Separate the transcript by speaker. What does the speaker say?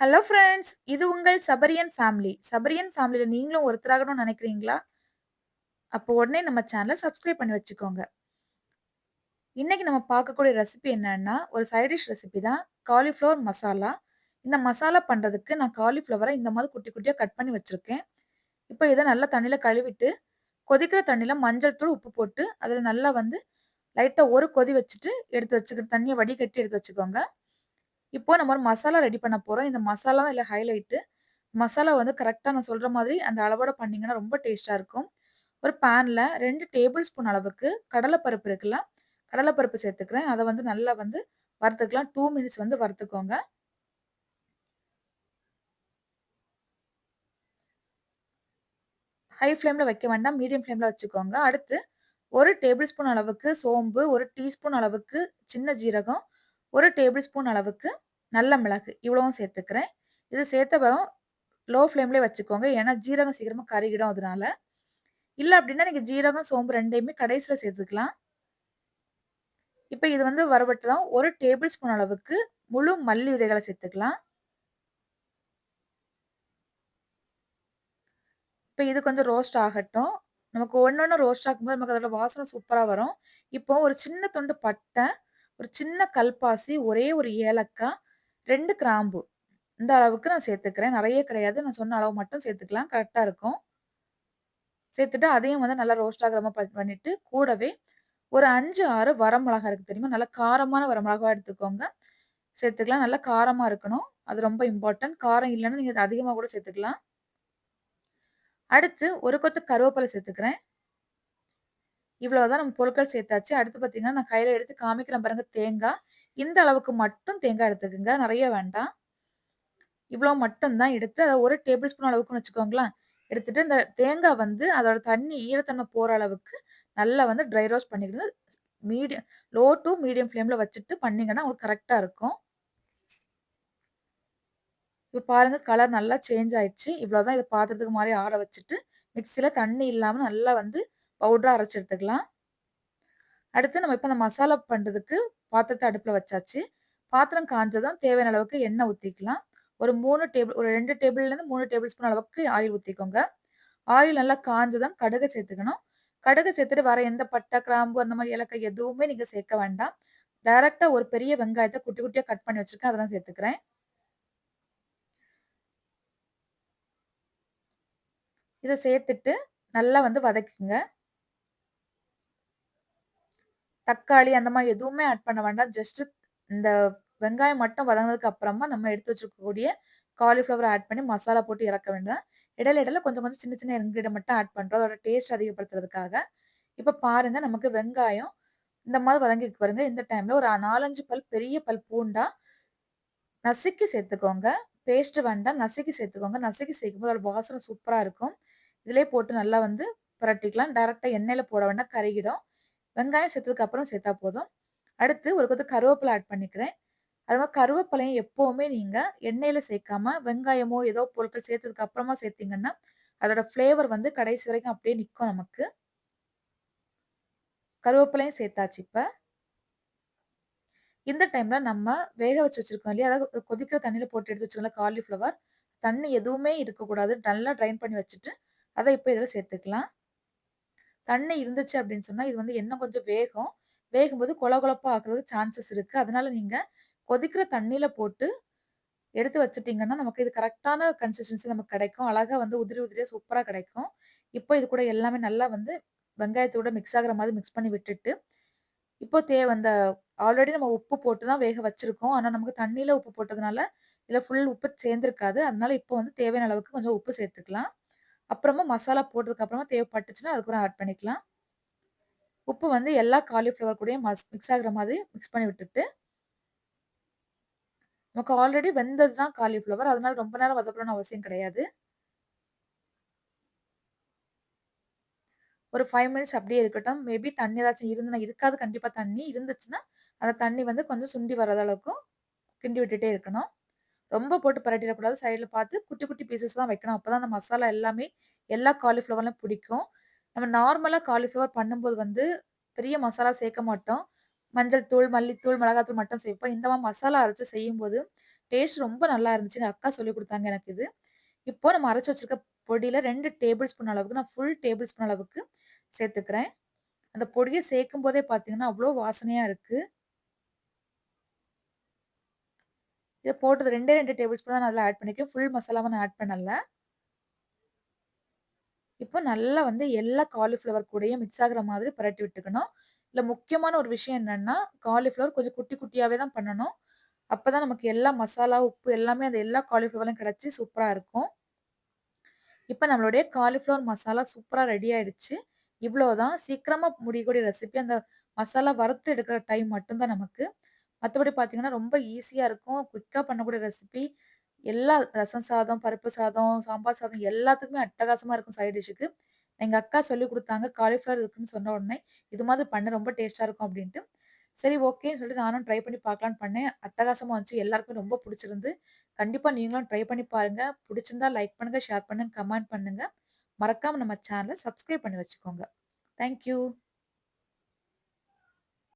Speaker 1: Hello friends! இது உங்கள் சபரியன் family. சபரியன் ஃபேமிலியில் நீங்களும் ஒருத்தராகணும்னு நினைக்கிறீங்களா அப்போ உடனே நம்ம சேனலை சப்ஸ்கிரைப் பண்ணி வச்சுக்கோங்க. இன்றைக்கி நம்ம பார்க்கக்கூடிய ரெசிபி என்னன்னா, ஒரு சைட் டிஷ் ரெசிபி தான். காலிஃப்ளவர் மசாலா. இந்த மசாலா பண்ணுறதுக்கு நான் காலிஃப்ளவரை இந்த மாதிரி குட்டி குட்டியாக கட் பண்ணி வச்சுருக்கேன் இப்போ இதை நல்லா தண்ணியில் கழுவிட்டு, கொதிக்கிற தண்ணியில் மஞ்சள் தூள், உப்பு போட்டு, அதில் நல்லா வந்து லைட்டாக ஒரு கொதி வச்சுட்டு எடுத்து வச்சுக்கிட்டு தண்ணியை வடிகட்டி எடுத்து வச்சுக்கோங்க. இப்போ நம்ம ஒரு மசாலா ரெடி பண்ண போகிறோம் இந்த மசாலா இல்லை ஹைலைட்டு. மசாலா வந்து கரெக்டாக நான் சொல்கிற மாதிரி அந்த அளவோட பண்ணிங்கன்னா ரொம்ப டேஸ்ட்டாக இருக்கும். ஒரு பேனில் ரெண்டு டேபிள் ஸ்பூன் அளவுக்கு கடலைப்பருப்பு இருக்குல்ல, கடலைப்பருப்பு சேர்த்துக்கிறேன். அதை வந்து நல்லா வந்து வறுத்துக்கலாம். டூ மினிட்ஸ் வந்து வறுத்துக்கோங்க. ஹை ஃப்ளேமில் வைக்க வேண்டாம். மீடியம் ஃப்ளேமில் வச்சுக்கோங்க. அடுத்து ஒரு டேபிள் ஸ்பூன் அளவுக்கு சோம்பு, ஒரு டீஸ்பூன் அளவுக்கு சின்ன ஜீரகம், ஒரு டேபிள் ஸ்பூன் அளவுக்கு நல்ல மிளகு இவ்வளவும் சேர்த்துக்கிறேன். இது சேர்த்ததும் லோ ஃப்ளேம்லேயே வச்சுக்கோங்க. ஏன்னா ஜீரகம் சீக்கிரமாக கருகிடும் அதனால. இல்லை அப்படின்னா நீங்கள் ஜீரகம், சோம்பு ரெண்டையுமே கடைசியில் சேர்த்துக்கலாம். இப்போ இது வந்து வரவட்டு தான் ஒரு டேபிள் ஸ்பூன் அளவுக்கு முழு மல்லி விதைகளை சேர்த்துக்கலாம். இப்போ இது கொஞ்சம் ரோஸ்ட் ஆகட்டும். நமக்கு ஒன்று ஒன்று ரோஸ்ட் ஆகும்போது நமக்கு அதோட வாசனை சூப்பராக வரும். இப்போ ஒரு சின்ன துண்டு பட்டை, ஒரு சின்ன கல்பாசி, ஒரே ஒரு ஏலக்காய், ரெண்டு கிராம்பு. இந்த அளவுக்கு நான் சேர்த்துக்கிறேன். நிறைய கிடையாது. நான் சொன்ன அளவு மட்டும் சேர்த்துக்கலாம். கரெக்டாக இருக்கும். சேர்த்துட்டு அதையும் வந்து நல்லா ரோஸ்ட் ஆகிற மாதிரி ப பண்ணிட்டு, கூடவே ஒரு 5, 6 வரமிளகா இருக்குது தெரியுமா? நல்லா காரமான வரமிளகா எடுத்துக்கோங்க. சேர்த்துக்கலாம். நல்லா காரமாக இருக்கணும். அது ரொம்ப இம்பார்ட்டன்ட். காரம் இல்லன்னா நீங்கள் அதிகமாக கூட சேர்த்துக்கலாம். அடுத்து ஒரு கொத்து கருவேப்பிலை சேர்த்துக்கிறேன். இவ்வளவுதான் நம்ம பொருட்கள் சேர்த்தாச்சு. அடுத்து பார்த்தீங்கன்னா, நான் கையில் எடுத்து காமிக்கிறேன் பாருங்க தேங்காய் இந்த அளவுக்கு மட்டும் தேங்காய் எடுத்துக்கங்க. நிறைய வேண்டாம். இவ்வளோ மட்டும்தான் எடுத்து அதை ஒரு டேபிள் ஸ்பூன் அளவுக்குன்னு வச்சுக்கோங்களேன். எடுத்துட்டு இந்த தேங்காய் வந்து அதோட தண்ணி ஈரத்தன்மை போகிற அளவுக்கு நல்லா வந்து ட்ரை ரோஸ்ட் பண்ணிக்கணும். மீடியம் லோ டூ மீடியம் ஃப்ளேமில் வச்சுட்டு பண்ணிங்கன்னா உங்களுக்கு கரெக்டாக இருக்கும். இப்போ பாருங்கள் கலர் நல்லா சேஞ்ச் ஆயிடுச்சு. இவ்வளோதான் இதை பாத்திரத்துக்கு மாதிரி ஆற வச்சுட்டு, மிக்சியில் தண்ணி இல்லாமல் நல்லா வந்து பவுடரை அரைச்சி எடுத்துக்கலாம். அடுத்து நம்ம இப்போ அந்த மசாலா பண்ணுறதுக்கு பாத்திரத்தை அடுப்பில் வச்சாச்சு. பாத்திரம் காஞ்சதும் தேவையான அளவுக்கு எண்ணெய் ஊற்றிக்கலாம் ஒரு மூணு டேபிள் ஒரு ரெண்டு டேபிள்லேருந்து மூணு டேபிள் ஸ்பூன் அளவுக்கு ஆயில் ஊற்றிக்கோங்க ஆயில் நல்லா காஞ்சதும் கடுகு சேர்த்துக்கணும். கடுகு சேர்த்துட்டு வர எந்த பட்டை, கிராம்பு அந்த மாதிரி ஏலக்காய் எதுவுமே நீங்கள் சேர்க்க வேண்டாம். டைரெக்டாக ஒரு பெரிய வெங்காயத்தை குட்டி குட்டியாக கட் பண்ணி வச்சுருக்கேன் அதெல்லாம் சேர்த்துக்கிறேன். இதை சேர்த்துட்டு நல்லா வந்து வதக்குங்க. தக்காளி அந்த மாதிரி எதுவுமே ஆட் பண்ண வேண்டாம். ஜஸ்ட் இந்த வெங்காயம் மட்டும் வதங்கினதுக்கு அப்புறமா நம்ம எடுத்து வச்சிருக்கக்கூடிய காலிஃப்ளவர் ஆட் பண்ணி மசாலா போட்டு இறக்க வேண்டாம் இடையில இடையில கொஞ்சம் கொஞ்சம் சின்ன சின்ன இன்க்ரீடியன் மட்டும் ஆட் பண்ணுறோம் அதோட டேஸ்ட் அதிகப்படுத்துறதுக்காக. இப்போ பாருங்க நமக்கு வெங்காயம் இந்த மாதிரி வதங்கிருக்கு பாருங்க. இந்த டைம்ல ஒரு 4, 5 பல் பெரிய பல் பூண்டா நசுக்கி சேர்த்துக்கோங்க. பேஸ்ட் வேண்டாம். நசுக்கி சேர்த்துக்கோங்க. நசுக்கி சேர்க்கும்போது அதோட வாசனை சூப்பராக இருக்கும். இதிலே போட்டு நல்லா வந்து புரட்டிக்கலாம் டேரெக்டாக எண்ணெயில் போட வேண்டாம் கருகிடும். வெங்காயம் சேர்த்ததுக்கு அப்புறம் சேர்த்தா போதும். அடுத்து ஒரு கொத்து கருவேப்பிலை ஆட் பண்ணிக்கிறேன். அது மாதிரி கருவேப்பிலையும் எப்போவுமே நீங்கள் எண்ணெயில் சேர்க்காம, வெங்காயமோ ஏதோ பொருட்கள் சேர்த்ததுக்கு அப்புறமா சேர்த்தீங்கன்னா, அதோட ஃப்ளேவர் வந்து கடைசி வரைக்கும் அப்படியே நிற்கும் நமக்கு. கருவேப்பிலையும் சேர்த்தாச்சு இப்போ இந்த டைமில் நம்ம வேக வச்சு வச்சிருக்கோம் இல்லையா? அதாவது கொதிக்கிற தண்ணியில் போட்டு எடுத்து வச்சுருக்கோம்ல காலிஃப்ளவர். தண்ணி எதுவுமே இருக்கக்கூடாது. நல்லா ட்ரைன் பண்ணி வச்சுட்டு, அதை இப்போ இதில் சேர்த்துக்கலாம். தண்ணி இருந்துச்சு அப்படின்னு சொன்னால் இது வந்து இன்னும் கொஞ்சம் வேகும். வேகும்போது கொல கொலப்பாக ஆக்குறதுக்கு சான்சஸ் இருக்குது அதனால நீங்கள் கொதிக்கிற தண்ணியில் போட்டு எடுத்து வச்சுட்டிங்கன்னா நமக்கு இது கரெக்டான கன்சிஸ்டன்சி நமக்கு கிடைக்கும். அழகாக வந்து உதிரி உதிரியாக சூப்பராக கிடைக்கும். இப்போ இது கூட எல்லாமே நல்லா வந்து வெங்காயத்தோட மிக்ஸ் ஆகிற மாதிரி மிக்ஸ் பண்ணி விட்டுட்டு, இப்போ தே அந்த ஆல்ரெடி நம்ம உப்பு போட்டு தான் வேக வச்சுருக்கோம் ஆனால் நமக்கு தண்ணியில் உப்பு போட்டதுனால, இதில் ஃபுல் உப்பு சேர்ந்துருக்காது அதனால இப்போ வந்து தேவையான அளவுக்கு கொஞ்சம் உப்பு சேர்த்துக்கலாம். அப்புறமா மசாலா போட்டதுக்கு அப்புறமா தேவைப்பட்டுச்சுன்னா, அதுக்கப்புறம் ஆட் பண்ணிக்கலாம். உப்பு வந்து எல்லா காலிஃப்ளவர் கூடயும் மஸ் மிக்ஸ் ஆகிற மாதிரி மிக்ஸ் பண்ணி விட்டுட்டு நமக்கு ஆல்ரெடி வெந்தது தான் காலிஃப்ளவர். அதனால ரொம்ப நேரம் வதக்கணும்னு அவசியம் கிடையாது. ஒரு ஃபைவ் மினிட்ஸ் அப்படியே இருக்கட்டும். மேபி தண்ணி ஏதாச்சும் இருந்துனா இருக்காது கண்டிப்பாக தண்ணி. இருந்துச்சுன்னா, அந்த தண்ணி வந்து கொஞ்சம் சுண்டி வராத அளவுக்கும் கிண்டி விட்டுட்டே இருக்கணும். ரொம்ப போட்டு பரட்டிடக்கூடாது சைடில் பார்த்து குட்டி குட்டி பீசஸ் தான் வைக்கணும். அப்போ தான் அந்த மசாலா எல்லாமே எல்லா காலிஃப்ளவர்லாம் பிடிக்கும். நம்ம நார்மலாக காலிஃப்ளவர் பண்ணும்போது வந்து பெரிய மசாலா சேர்க்க மாட்டோம். மஞ்சள் தூள், மல்லித்தூள், மிளகாத்தூள் மட்டும் சேர்ப்போம். இந்த மாதிரி மசாலா அரைச்சி செய்யும்போது, டேஸ்ட் ரொம்ப நல்லா இருந்துச்சு. எங்கள் அக்கா சொல்லிக் கொடுத்தாங்க எனக்கு இது. இப்போ நம்ம அரைச்சி வச்சிருக்க பொடியில் ரெண்டு டேபிள் ஸ்பூன் அளவுக்கு நான் ஃபுல் டேபிள் ஸ்பூன் அளவுக்கு சேர்த்துக்கிறேன். அந்த பொடிய சேர்க்கும்போதே பார்த்தீங்கன்னா, அவ்வளோ வாசனையாக இருக்குது இதை போட்டது 2டே 2 டேபிள் ஸ்பூன் தான் நான் ஆட் பண்ணிக்கேன் ஃபுல் மசாலாவை நான் ஆட் பண்ணல. இப்போ நல்லா வந்து எல்லா காலிஃப்ளவர் கூடயும் மிக்ஸ் ஆகிற மாதிரி புரட்டி விட்டுக்கணும். இல்லை முக்கியமான ஒரு விஷயம் என்னென்னா காலிஃப்ளவர் கொஞ்சம் குட்டி குட்டியாகவே தான் பண்ணணும். அப்போ தான் நமக்கு எல்லா மசாலா, உப்பு எல்லாமே அந்த எல்லா காலிஃப்ளவரும் கிடச்சி சூப்பராக இருக்கும். இப்போ நம்மளுடைய காலிஃப்ளவர் மசாலா சூப்பராக ரெடி ஆயிடுச்சு. இவ்வளோதான் சீக்கிரமாக முடியக்கூடிய ரெசிபி. அந்த மசாலா வறுத்து எடுக்கிற டைம் மட்டும்தான் நமக்கு. மற்றபடி பார்த்தீங்கன்னா, ரொம்ப ஈஸியாக இருக்கும். குயிக்காக பண்ணக்கூடிய ரெசிபி. எல்லா ரசம் சாதம், பருப்பு சாதம், சாம்பார் சாதம் எல்லாத்துக்குமே அட்டகாசமாக இருக்கும் சைட் டிஷ்ஷுக்கு. எங்கள் அக்கா சொல்லி கொடுத்தாங்க காலிஃப்ளவர் இருக்குன்னு சொன்ன உடனே, இது மாதிரி பண்ண ரொம்ப டேஸ்ட்டாக இருக்கும் அப்படின்ட்டு சரி ஓகேன்னு சொல்லிட்டு நானும் ட்ரை பண்ணி பார்க்கலான்னு பண்ணேன். அட்டகாசமாக வந்துச்சு. எல்லாருக்குமே ரொம்ப பிடிச்சிருந்து கண்டிப்பாக நீங்களும் ட்ரை பண்ணி பாருங்கள் பிடிச்சிருந்தா லைக் பண்ணுங்கள் ஷேர் பண்ணுங்கள் கமெண்ட் பண்ணுங்கள் மறக்காமல் நம்ம சேனலை சப்ஸ்கிரைப் பண்ணி வச்சுக்கோங்க. Thank you.